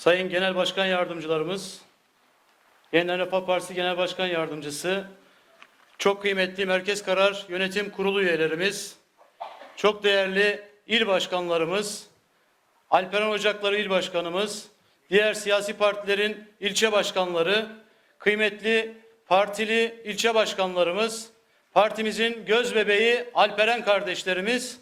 Sayın Genel Başkan Yardımcılarımız, Yeniden Refah Partisi Genel Başkan Yardımcısı, çok kıymetli Merkez Karar Yönetim Kurulu üyelerimiz, çok değerli il başkanlarımız, Alperen Ocakları İl Başkanımız, diğer siyasi partilerin ilçe başkanları, kıymetli partili ilçe başkanlarımız, partimizin göz bebeği Alperen kardeşlerimiz,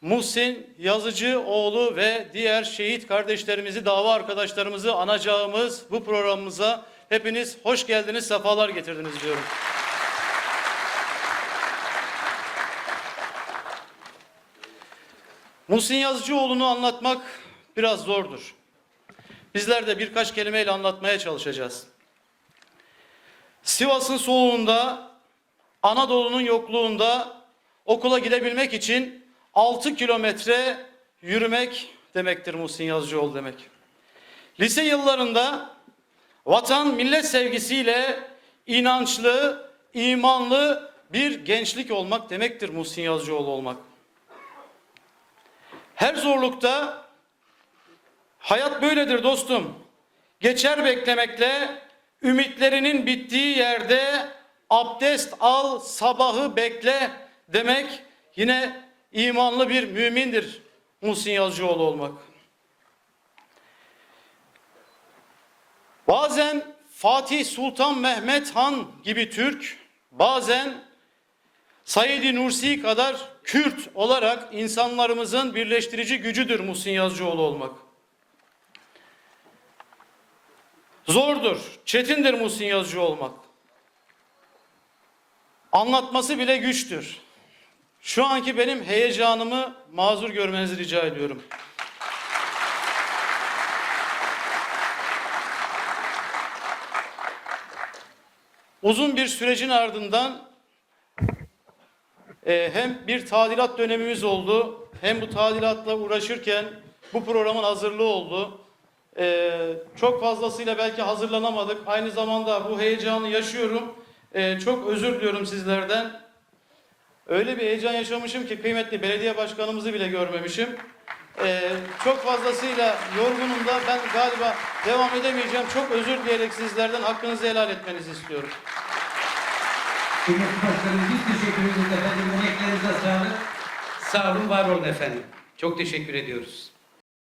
Muhsin Yazıcı oğlu ve diğer şehit kardeşlerimizi, dava arkadaşlarımızı anacağımız bu programımıza hepiniz hoş geldiniz, sefalar getirdiniz diyorum. Muhsin Yazıcıoğlu'nu anlatmak biraz zordur. Bizler de birkaç kelimeyle anlatmaya çalışacağız. Sivas'ın soğuğunda, Anadolu'nun yokluğunda okula gidebilmek için 6 kilometre yürümek demektir Muhsin Yazıcıoğlu demek. Lise yıllarında vatan millet sevgisiyle inançlı, imanlı bir gençlik olmak demektir Muhsin Yazıcıoğlu olmak. Her zorlukta hayat böyledir dostum. Geçer beklemekle ümitlerinin bittiği yerde abdest al sabahı bekle demek yine imanlı bir mümindir Muhsin Yazıcıoğlu olmak. Bazen Fatih Sultan Mehmet Han gibi Türk, bazen Said-i Nursi kadar Kürt olarak insanlarımızın birleştirici gücüdür Muhsin Yazıcıoğlu olmak. Zordur, çetindir Muhsin Yazıcı olmak. Anlatması bile güçtür. Şu anki benim heyecanımı mazur görmenizi rica ediyorum. Uzun bir sürecin ardından e, hem bir tadilat dönemimiz oldu, hem bu tadilatla uğraşırken bu programın hazırlığı oldu. E, çok fazlasıyla belki hazırlanamadık. Aynı zamanda bu heyecanı yaşıyorum. E, çok özür diliyorum sizlerden. Öyle bir heyecan yaşamışım ki kıymetli belediye başkanımızı bile görmemişim. E, çok fazlasıyla yorgunum da ben galiba devam edemeyeceğim. Çok özür dileyerek sizlerden hakkınızı helal etmenizi istiyorum. Kıymetli başkanım biz teşekkür ederiz efendim. Emeklerinize sağlık. Sağ olun, var olun efendim. Çok teşekkür ediyoruz.